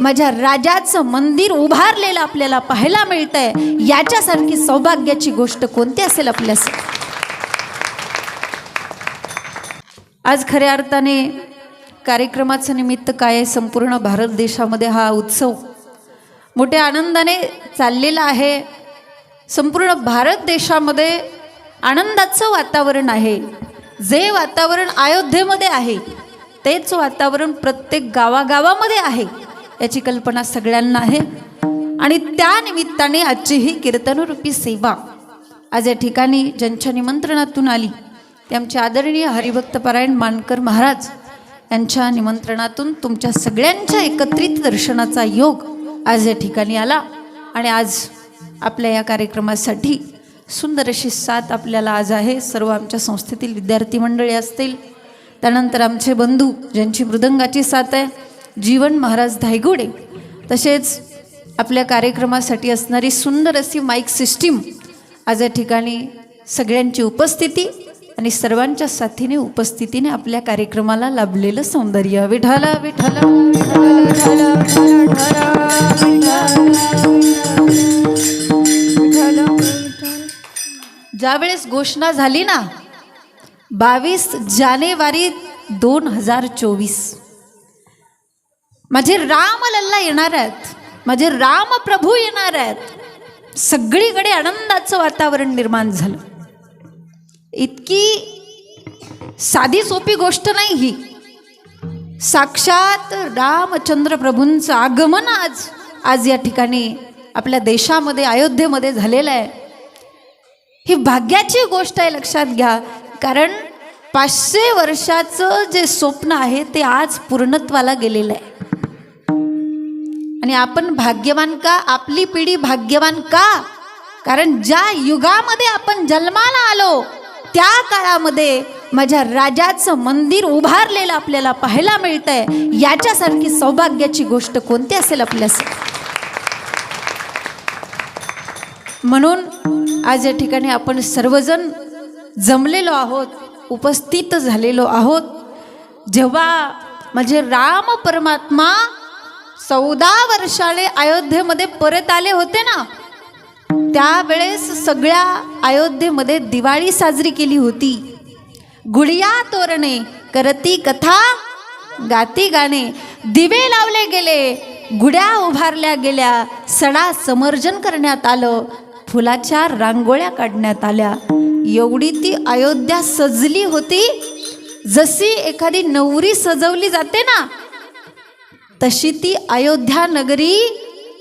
माझ्या राजाचं मंदिर उभारलेलं आपल्याला पाहायला मिळतंय. याच्यासारखी सौभाग्याची गोष्ट कोणती असेल आपल्यास आज खऱ्या अर्थाने कार्यक्रमाचं निमित्त काय आहे? संपूर्ण भारत देशामध्ये हा उत्सव मोठ्या आनंदाने चाललेला आहे. संपूर्ण भारत देशामध्ये आनंदाचं वातावरण आहे. जे वातावरण अयोध्येमध्ये आहे तेच वातावरण प्रत्येक गावागावामध्ये आहे. याची कल्पना सगळ्यांना आहे. आणि त्या निमित्ताने आजची ही कीर्तनरूपी सेवा आज या ठिकाणी ज्यांच्या निमंत्रणातून आली. ते आमचे आदरणीय हरिभक्तपरायण मानकर महाराज यांच्या निमंत्रणातून तुमच्या सगळ्यांच्या एकत्रित दर्शनाचा योग आज या ठिकाणी आला. आणि आज आपल्या या कार्यक्रमासाठी सुंदर अशी साथ आपल्याला आज आहे. सर्व आमच्या संस्थेतील विद्यार्थी मंडळी असतील त्यानंतर आमचे बंधू ज्यांची मृदंगाची साथ आहे जीवन महाराज धायगुडे तसेच आपल्या कार्यक्रमासाठी असणारी सुंदर अशी माईक सिस्टीम आज या ठिकाणी सगळ्यांची उपस्थिती आणि सर्वांच्या साथीने उपस्थितीने आपल्या कार्यक्रमाला लाभलेलं सौंदर्य. विठाला विठाला विठाला, ज्यावेळेस घोषणा झाली ना बावीस जानेवारी दोन हजार चोवीस. माझे राम लल्ला येणार आहेत. माझे राम प्रभू येणार आहेत. सगळीकडे आनंदाचं वातावरण निर्माण झालं. इतकी साधी सोपी गोष्ट नाही ही. साक्षात रामचंद्र प्रभूंचं आगमन आज आज या ठिकाणी आपल्या देशामध्ये अयोध्येमध्ये झालेलं आहे. ही भाग्याची गोष्ट आहे लक्षात घ्या. कारण पाचशे वर्षाचं जे स्वप्न आहे ते आज पूर्णत्वाला गेलेलं आहे. आणि आपण भाग्यवान का? आपली पिढी भाग्यवान का? कारण ज्या युगामध्ये आपण जन्माला आलो त्या काळामध्ये माझ्या राजाचं मंदिर उभारलेलं आपल्याला पाहायला मिळतंय. याच्यासारखी सौभाग्याची गोष्ट कोणती असेल आपल्यासाठी म्हणून आज या ठिकाणी आपण सर्वजण जमलेलो आहोत उपस्थित झालेलो आहोत. जेव्हा माझे राम परमात्मा चौदा वर्षाने अयोध्येमध्ये परत आले होते ना? त्यावेळेस सगळ्या अयोध्येमध्ये दिवाळी साजरी केली होती. गुडिया तोरणे करती कथा गाती गाणे दिवे लावले गेले गुड्या उभारल्या गेल्या सडा समर्जन करण्यात आलं फुलाच्या रांगोळ्या काढण्यात आल्या. एवढी ती अयोध्या सजली होती जशी एखादी नवरी सजवली जाते ना तशी ती अयोध्या नगरी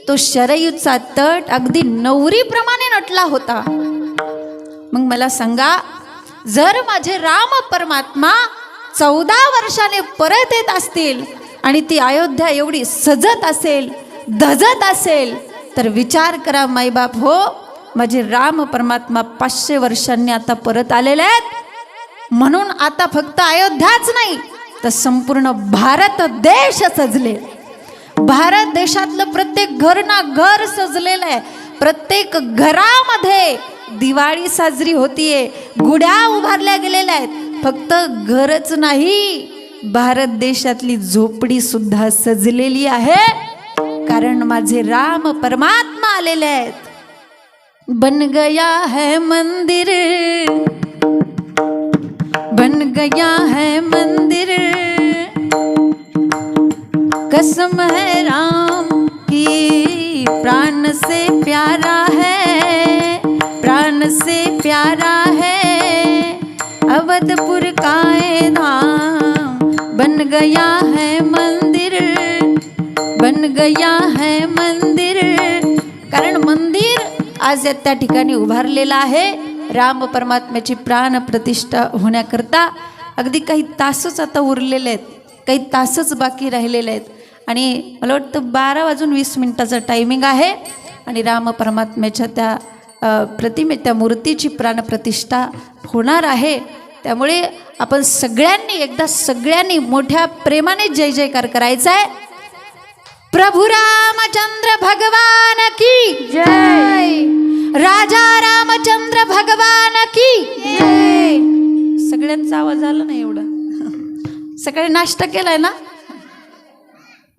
तो शरयूचा तट अगदी नवरीप्रमाणे नटला होता. मग मला सांगा जर माझे राम परमात्मा चौदा वर्षाने परत येत असतील आणि ती अयोध्या एवढी सजत असेल धजत असेल तर विचार करा माईबाप हो माझे राम परमात्मा पाचशे वर्षांनी आता परत आलेले आहेत. म्हणून आता फक्त अयोध्याच नाही तर संपूर्ण भारत देश सजले. भारत देशातलं प्रत्येक घर ना घर सजलेलं आहे. प्रत्येक घरामध्ये दिवाळी साजरी होतीये. गुड्या उभारल्या गेलेल्या आहेत. फक्त घरच नाही भारत देशातली झोपडी सुद्धा सजलेली आहे. कारण माझे राम परमात्मा आलेले आहेत. बन गया है मंदिर बन गया है मंदिर. कसम है राम की प्राण से प्यारा है प्राण से प्यारा है। अवधपुर का धाम बन गया है मंदिर बन गया है मंदिर। कारण मंदिर आज त्या ठिकाणी उभारलेलं आहे. राम परमात्म्याची प्राण प्रतिष्ठा होण्याकरता अगदी काही तासच आता उरलेले आहेत काही तासच बाकी राहिलेले आहेत. आणि मला वाटतं बारा वाजून वीस मिनटाचं टायमिंग आहे. आणि राम परमात्म्याच्या त्या प्रतिमे त्या मूर्तीची प्राणप्रतिष्ठा होणार आहे. त्यामुळे आपण सगळ्यांनी एकदा सगळ्यांनी मोठ्या प्रेमाने जय जयकार करायचा आहे. प्रभू रामचंद्र भगवान की जय. राजा रामचंद्र भगवान की जय. सगळ्यांचा आवाज आला ना एवढा. सकाळी नाश्ता केलाय ना?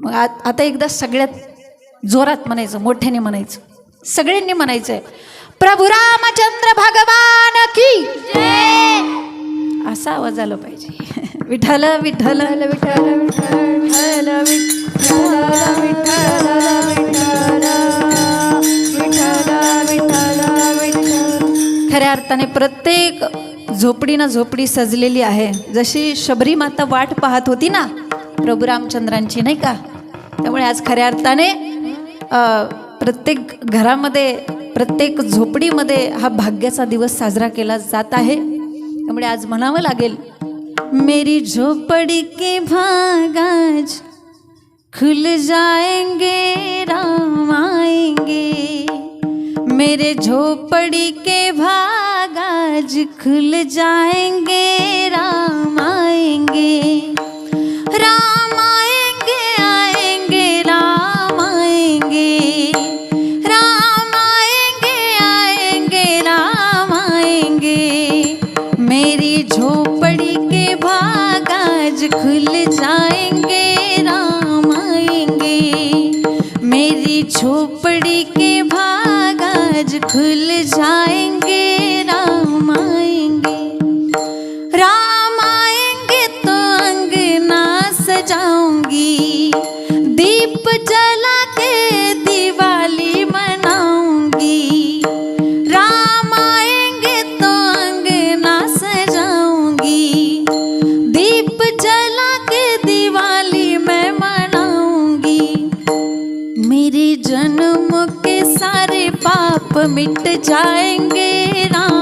मग आत आता एकदा सगळ्यात जोरात म्हणायचं मोठ्याने म्हणायचं. सगळ्यांनी म्हणायचं आहे प्रभू रामचंद्र भगवान की असा आवाज आला पाहिजे. विठ्ठल विठ्ठल. विठ्ठल विठ्ठल खऱ्या अर्थाने प्रत्येक झोपडी ना झोपडी सजलेली आहे. जशी शबरी माता वाट पाहत होती ना प्रभू रामचंद्रांची नाही का? त्यामुळे आज खऱ्या अर्थाने प्रत्येक घरामध्ये प्रत्येक झोपडीमध्ये हा भाग्याचा दिवस साजरा केला जात आहे. त्यामुळे आज म्हणावं लागेल मेरी झोपडी के भागाज खुल जाएंगे राम आएंगे। मेरे झोपड़ी के भागाज खुल जाएंगे जाएंगे राम आएंगे। मेरी झोपड़ी के भाग आज खुल जाए। के सारे पाप मिट जाएंगे राम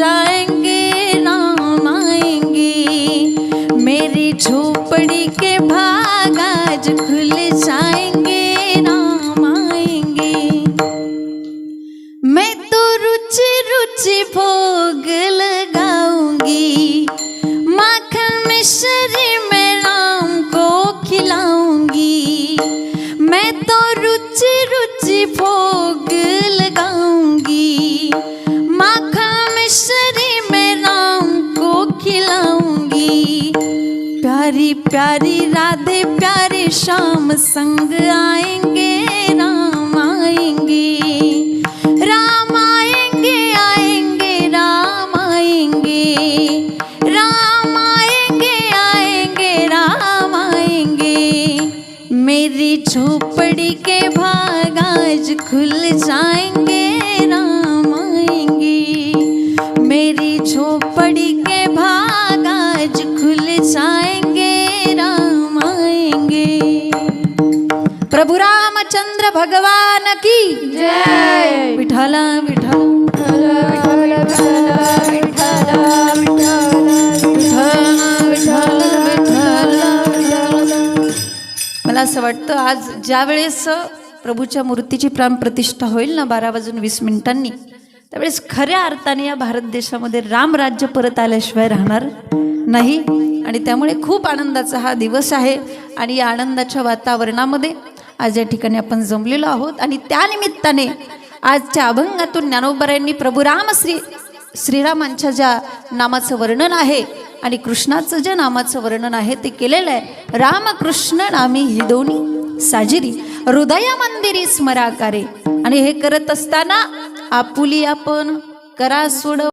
जाएंगे राम आएंगे। मेरी झोपड़ी के भाग आज खुल जाएंगे राम आएंगे। मैं तो रुचि रुचि भोग लगाऊंगी प्यारी राधे प्यारे शाम संग आएँगे, राम आएँगे। राम आएँगे आएँगे, राम आएँगे। राम आएँगे आएँगे, राम आएँगे। मेरी झोपड़ी के भाग आज खुल जाएँगे। प्रभु रामचंद्र भगवान की जय। विठाला विठाला मला असं वाटतं आज ज्या वेळेस प्रभूच्या मूर्तीची प्राणप्रतिष्ठा होईल ना बारा वाजून वीस मिनिटांनी त्यावेळेस खऱ्या अर्थाने या भारत देशामध्ये रामराज्य परत आल्याशिवाय राहणार नाही. आणि त्यामुळे खूप आनंदाचा हा दिवस आहे. आणि या आनंदाच्या वातावरणामध्ये आज या ठिकाणी आपण जमलेलो आहोत. आणि त्यानिमित्ताने आजच्या अभंगातून ज्ञानोबरायांनी प्रभू राम श्री श्रीरामांच्या ज्या नामाचं वर्णन आहे आणि कृष्णाचं जे नामाचं वर्णन आहे ते केलेलं आहे. रामकृष्ण नामी ही दोन्ही साजिरी हृदय मंदिरी स्मराकारे. आणि हे करत असताना आपुली आपण करा सोडव.